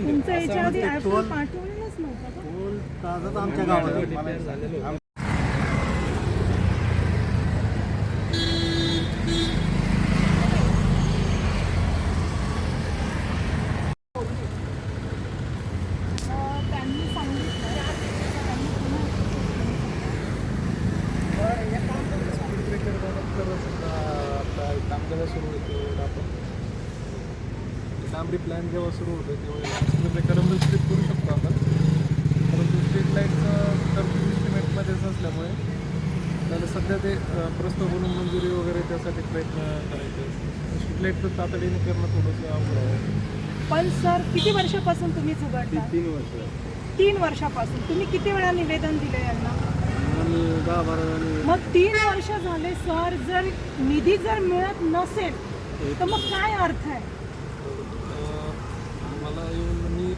तुमचं याच्या आधी ऍप पाठवलेलंच नव्हतं का? टोल ताजच आमच्या गावात आहे. डिपेंड झालेलो आहे. अं, त्यांनी सांगितलं त्यांनी पुन्हा स्पीड ब्रेकर तर समजा आपला काम जेव्हा सुरू होतो आपण प्लॅन जेव्हा सुरू होतो तेव्हा स्पीड ब्रेकर स्ट्रिप करू शकतो आपण. परंतु स्ट्रीट लाईटचं तरतूद इस्टिमेटमध्येच असल्यामुळे त्याला सध्या ते अं, प्रस्ताव बनवून मंजुरी वगैरे त्यासाठी प्रयत्न करायचे स्ट्रीट लाईटचं तातडीने करणं थोडंसं अवघड आहे. पण सर किती वर्षापासून तुम्ही ती झुगाडता तीन वर्ष तीन वर्षापासून. तुम्ही किती वेळा निवेदन दिले यांना? आणि दहा बारा आणि मग तीन वर्ष झाले सर जर निधी जर मिळत नसेल तर मग काय अर्थ आहे?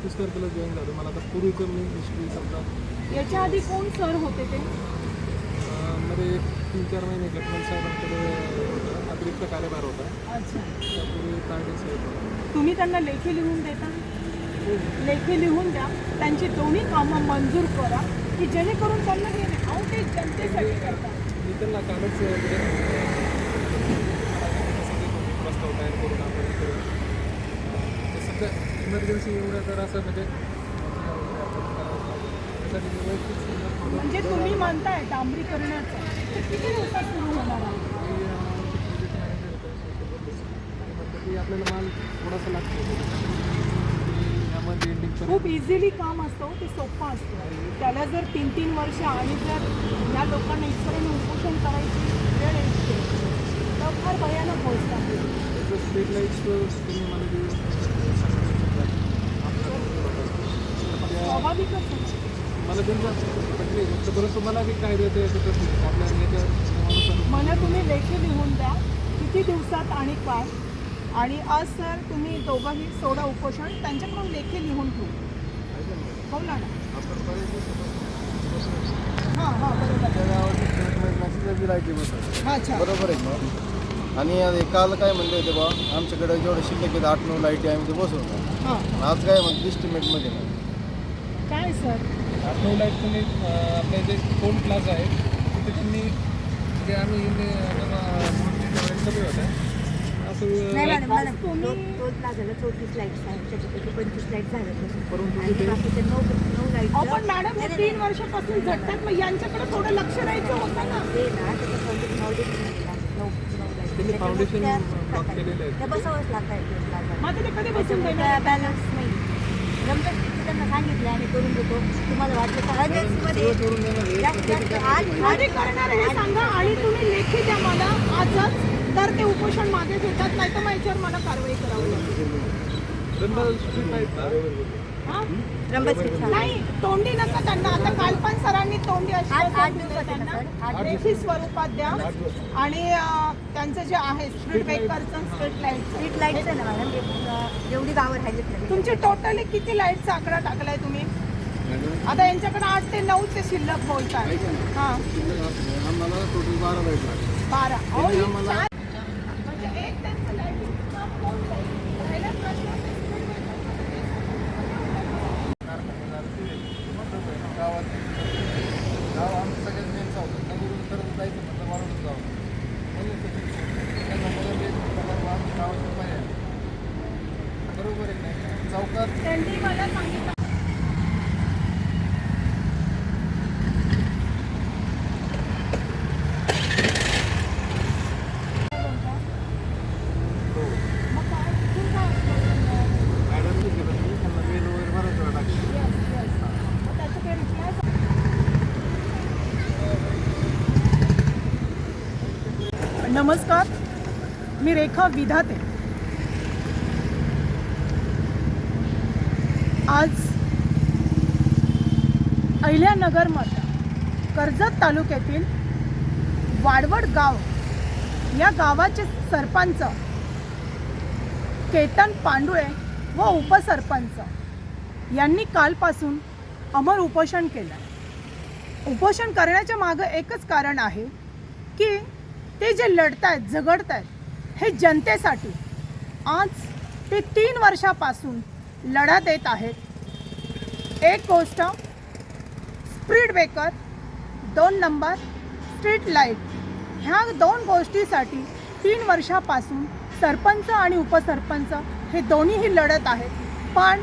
एकवीस तारखेला जॉईन झालो. मला आता पूर्वीचं मी हिस्ट्री समजा. याच्या आधी कोण सर होते ते? अं, मध्ये एक तीन चार महिने गटमल साहेबांकडे अतिरिक्त कार्यभार होता. अच्छा. त्यापूर्वी तांडे साहेब होते. तुम्ही त्यांना लेखी लिहून देता? लेखी लिहून द्या. त्यांची दोन्ही कामं मंजूर करा की जेणेकरून त्यांना हे अहो ते जनतेसाठी करतात मी त्यांना कालच प्रस्ताव तयार करून आपण हे करू. ते सध्या इमर्जन्सी एवढं तर असं म्हणजे म्हणजे तुम्ही म्हणताय डांबरीकरणाचं. किती दिवसात सुरू होणार आहे? होतो, की आपल्याला माल थोडासा लागतो. खूप इझिली काम असतं ते सोपं असतं. त्याला जर तीन तीन वर्ष आणि जर या लोकांना इथपर्यंत उपोषण करायची वेळ येते तर फार भयानक गोष्ट आहे. स्ट्रीट लाईट्स मला स्वाभाविकच. मला बी काय देते आपल्या मला तुम्ही लेखी लिहून द्या. किती दिवसात आणि काय? आणि आज सर तुम्ही दोघंही सोडा उपोषण त्यांच्याकडून लेखी लिहून घेऊ. बोला ना? हां हां बरोबर. बरोबर आहे का आणि काल काय म्हणले होते बा? आमच्याकडे जेवढे शिल्लक आहेत आठ नऊ लाईटी आम्ही ते बसवतो. हां. आज काय म्हणते इस्टिमेटमध्ये काय सर आठ नऊ लाइट तुम्ही आपल्या जे फोन क्लास आहे. तिथे तुम्ही जे आम्ही इथे सगळे होते. असं नाही light- मॅडम मॅडम तुम्ही- टोल टोल प्लाझाला चौतीस लाईट्स आहेत त्याच्यापैकी पंचवीस लाइट झाल्या परंतु आणि नऊ नऊ लाइट अहो पण मॅडम हे तीन वर्षापासून झटतात मग यांच्याकडे थोडं लक्ष द्यायचं होतं ना. ते ना त्याचं फाउंडेशन फाउंडेशन नऊ नऊ लाइट त्यांनी फाउंडेशन ब्लॉक केलेले आहेत त्या बसवाच लागत आहे टोल प्लाझा मग आता ते कधी बसून त्याच्यामुळे देणार बॅलन्स नाही. जमतं तिथे त्यांना सांगितलं आम्ही करून देतो तुम्हाला वाटलं तर अर्जन्सीमध्ये जास्त जास्त आज करणार हे सांगा आणि तुम्ही लेखी द्या मला आजच तर ते उपोषण मागे घेतात नाही तर मग याच्यावर मला कारवाई करावी लागेल नाही तोंडी नका त्यांना. आता काल पण सरांनी तोंडी आश्वासन दिलं त्यांना. लेखी स्वरूपात द्या. आणि त्यांचं जे आहे स्ट्रीट ब्रेकरचं स्ट्रीट लाइट स्ट्रीट लाईट्स आहे ना मॅडम? जेवढी गावं राहिलीत तुमचे टोटली किती लाईटचा आकडा टाकलाय तुम्ही? आता यांच्याकडे आठ ते नऊ ते शिल्लक बोलतात. हा. आम्हाला टोटल बारा लाइट बारा अहो, त्यांनी ही आम्हाला- चार- म्हणजे एक त्यांचं lighting काम कोण करेल? राहिला प्रश्न गावात गाव आमचं सगळ्यात मेन चौक नगरून तर जायचं म्हटलं वाढवून जावं म्हणून ते त्यांना मदत येत म्हटलं बाबा आमच्या गावाचं पर्याय बरोबर आहे की नाही चौकात त्यांनी मला सांगितलं मग काय? कुठून काय असतं? मॅडम घेत मी त्यांना बिल वगैरे बऱ्याच वेळा टाकलं Yes, yes. मग त्याचं काही reply नमस्कार मी रेखा विधाते आज अहिल्यानगरमध्ये कर्जत तालुक्यातील वाडवड गाव या गावाचे सरपंच केतन पांडुळे व उपसरपंच यांनी कालपासून अमर उपोषण केलं. उपोषण करण्याच्या मागं एकच कारण आहे की ते जे लढत आहेत झगडत आहेत हे जनतेसाठी आज ते तीन वर्षापासून लढा देत आहेत. एक गोष्ट स्पीड ब्रेकर दोन नंबर स्ट्रीट लाइट. ह्या दोन गोष्टीसाठी तीन वर्षापासून सरपंच आणि उपसरपंच हे दोन्हीही लढत आहेत. पण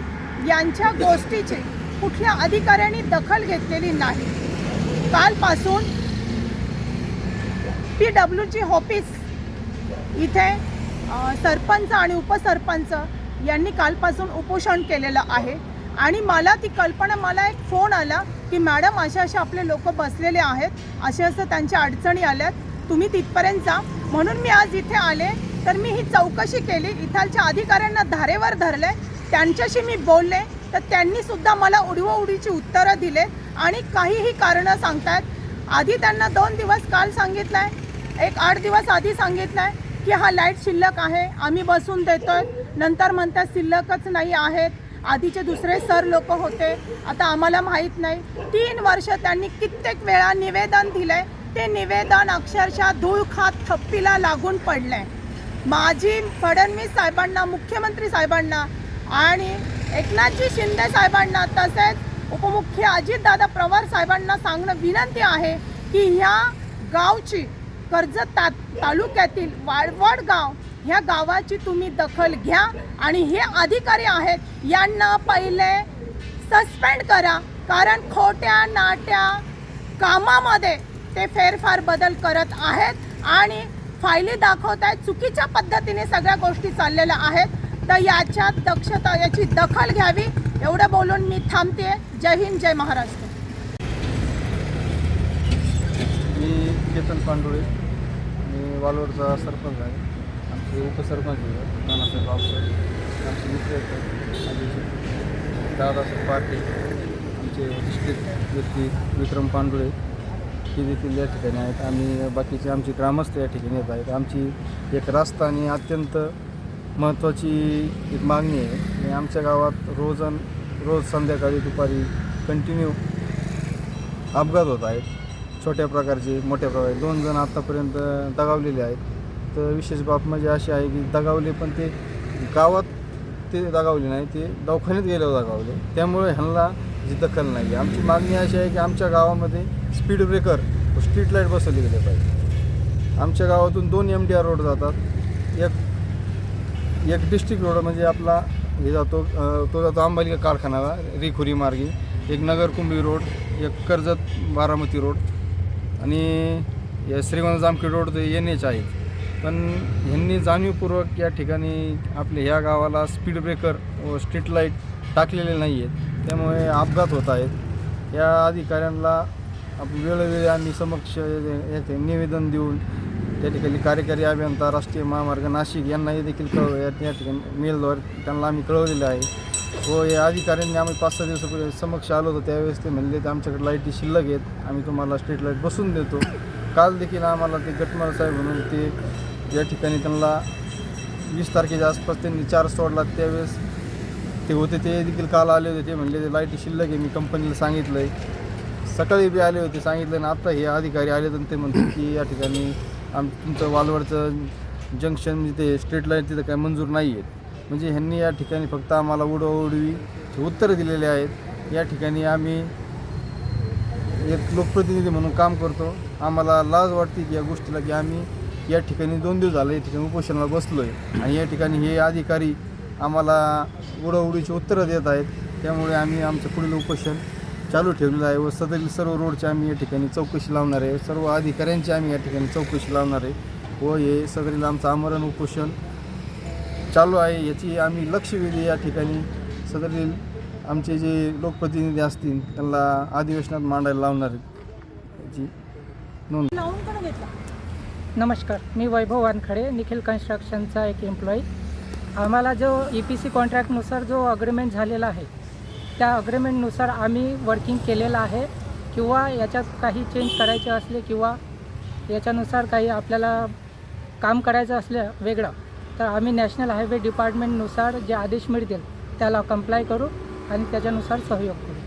यांच्या गोष्टीचे कुठल्या अधिकाऱ्यांनी दखल घेतलेली नाही. कालपासून पी डब्ल्यू जी ऑफिस इथे सरपंच आणि उपसरपंच यांनी कालपासून उपोषण केलेलं आहे. आणि मला ती कल्पना मला एक फोन आला की मॅडम अशा अशा आपले लोक बसलेले आहेत असे असं त्यांच्या अडचणी आल्यात तुम्ही तिथपर्यंत जा. म्हणून मी आज इथे आले. तर मी ही चौकशी केली. इथालच्या अधिकाऱ्यांना धारेवर धरले. त्यांच्याशी मी बोलले. तर त्यांनी सुद्धा मला उडीची उत्तरं दिले आणि काहीही कारणं सांगतायत. आधी त्यांना दोन दिवस काल सांगितलंय. एक आठ दिवस आधी सांगितलंय की हा लाइट शिल्लक आहे. आम्ही बसून देतोय. नंतर म्हणतात शिल्लकच नाही आहेत. आधीचे दुसरे सर लोक होते. आता आम्हाला माहीत नाही. तीन वर्ष त्यांनी कित्येक वेळा निवेदन दिलंय. ते निवेदन अक्षरशः धूळ खात थप्पीला लागून पडलंय. माजी फडणवीस साहेबांना मुख्यमंत्री साहेबांना आणि एकनाथजी शिंदे साहेबांना तसेच उपमुख्य अजितदादा पवार साहेबांना सांगणं विनंती आहे की ह्या गावची कर्जत ता तालुक्यातील वाळवड गाव ह्या गावाची तुम्ही दखल घ्या आणि हे अधिकारी आहेत यांना पहिले सस्पेंड करा. कारण खोट्या नाट्या कामामध्ये ते फेरफार बदल करत आहेत आणि फायली दाखवत आहेत चुकीच्या पद्धतीने सगळ्या गोष्टी चाललेल्या आहेत. तर याच्यात दक्षता याची दखल घ्यावी. एवढं बोलून मी थांबते जय हिंद जय महाराष्ट्र. मी केतन पांडुळे. मी वालोडचा सरपंच आहे. हे उपसरपंच आहेत. नानासाहेब बाबसाहेब आमचे मित्र दादासाहेब पाटील आमचे डिस्ट्रिक्ट व्यक्ती विक्रम पांडुळे हे देखील या ठिकाणी आहेत. आणि बाकीचे आमचे ग्रामस्थ या ठिकाणी येत आहेत आमची एक रास्ता आणि अत्यंत महत्त्वाची एक मागणी आहे. आणि आमच्या गावात रोज रोज संध्याकाळी दुपारी कंटिन्यू अपघात होत आहेत. छोट्या प्रकारचे मोठ्या प्रकारचे दोन जण आत्तापर्यंत दगावलेले आहेत. तर विशेष बाब म्हणजे अशी आहे की दगावले पण ते गावात ते दगावले नाही ते दवाखान्यात गेल्यावर दगावले. त्यामुळे ह्यांना जी दखल नाही आहे आमची मागणी अशी आहे की आमच्या गावामध्ये स्पीड ब्रेकर व स्ट्रीट लाइट बसवली गेले पाहिजे. आमच्या गावातून दोन एम डी आर रोड जातात. एक एक डिस्ट्रिक्ट रोड म्हणजे आपला हे जातो तो जातो अंबालिका कारखानाला रिखुरी मार्गी. एक नगर कुंभी रोड एक कर्जत बारामती रोड आणि या श्रीगोंदा जामखेड रोड ते एन एच आहेत. पण ह्यांनी जाणीवपूर्वक या ठिकाणी आपल्या ह्या गावाला स्पीड ब्रेकर व स्ट्रीट लाइट टाकलेले नाही आहेत. त्यामुळे अपघात होत आहेत. या अधिकाऱ्यांना आपण वेळोवेळी आम्ही समक्ष येथे निवेदन देऊन त्या ठिकाणी कार्यकारी अभियंता राष्ट्रीय महामार्ग नाशिक यांनाही देखील कळव या ठिकाणी मेलद्वारे त्यांना आम्ही कळवलेलं आहे. व या अधिकाऱ्यांनी आम्ही पाच सहा दिवसापूर्वी समक्ष आलो होतो. त्यावेळेस ते म्हणले ते आमच्याकडे लाईटी शिल्लक आहेत. आम्ही तुम्हाला स्ट्रीट लाइट बसून देतो. काल देखील आम्हाला ते गटमार साहेब म्हणून ते या ठिकाणी त्यांना वीस तारखेच्या आसपास त्यांनी चार सोडला. त्यावेळेस ते होते ते देखील काल आले होते. ते म्हणले ते लाईटी शिल्लक आहे. मी कंपनीला सांगितलं आहे सकाळी बी आले होते सांगितलं आणि आत्ता हे अधिकारी आले तर ते म्हणतात की या ठिकाणी आम तुमचं वालवडचं जंक्शन जिथे स्ट्रीट लाइट तिथं काय मंजूर नाही आहेत. म्हणजे ह्यांनी या ठिकाणी फक्त आम्हाला उडवउडवी उत्तरं दिलेले आहेत. या ठिकाणी आम्ही एक लोकप्रतिनिधी म्हणून काम करतो. आम्हाला लाज वाटते की या गोष्टीला की आम्ही या ठिकाणी दोन दिवस झाले या ठिकाणी उपोषणाला बसलो आहे आणि या ठिकाणी हे अधिकारी आम्हाला उडवडीची उत्तरं देत आहेत. त्यामुळे आम्ही आमचं पुढील उपोषण चालू ठेवलेलं आहे व सदरील सर्व रोडची आम्ही या ठिकाणी चौकशी लावणार आहे. सर्व अधिकाऱ्यांची आम्ही या ठिकाणी चौकशी लावणार आहे व हे सदरील आमचं आमरण उपोषण चालू आहे. याची आम्ही लक्ष वेधी या ठिकाणी. सदरील आमचे जे लोकप्रतिनिधी असतील त्यांना अधिवेशनात मांडायला लावणार आहेत. याची नोंद घेतला? नमस्कार मी वैभव वानखडे निखिल कन्स्ट्रक्शनचा एक एम्प्लॉई आम्हाला जो ई पी सी कॉन्ट्रॅक्टनुसार जो अग्रीमेंट झालेला आहे त्या अग्रीमेंटनुसार आम्ही वर्किंग केलेलं आहे किंवा याच्यात काही चेंज करायचे असले किंवा याच्यानुसार काही आपल्याला काम करायचं असलं वेगळं तर आम्ही नॅशनल हायवे डिपार्टमेंटनुसार जे आदेश मिळतील त्याला कंप्लाय करू आणि त्याच्यानुसार सहयोग करू.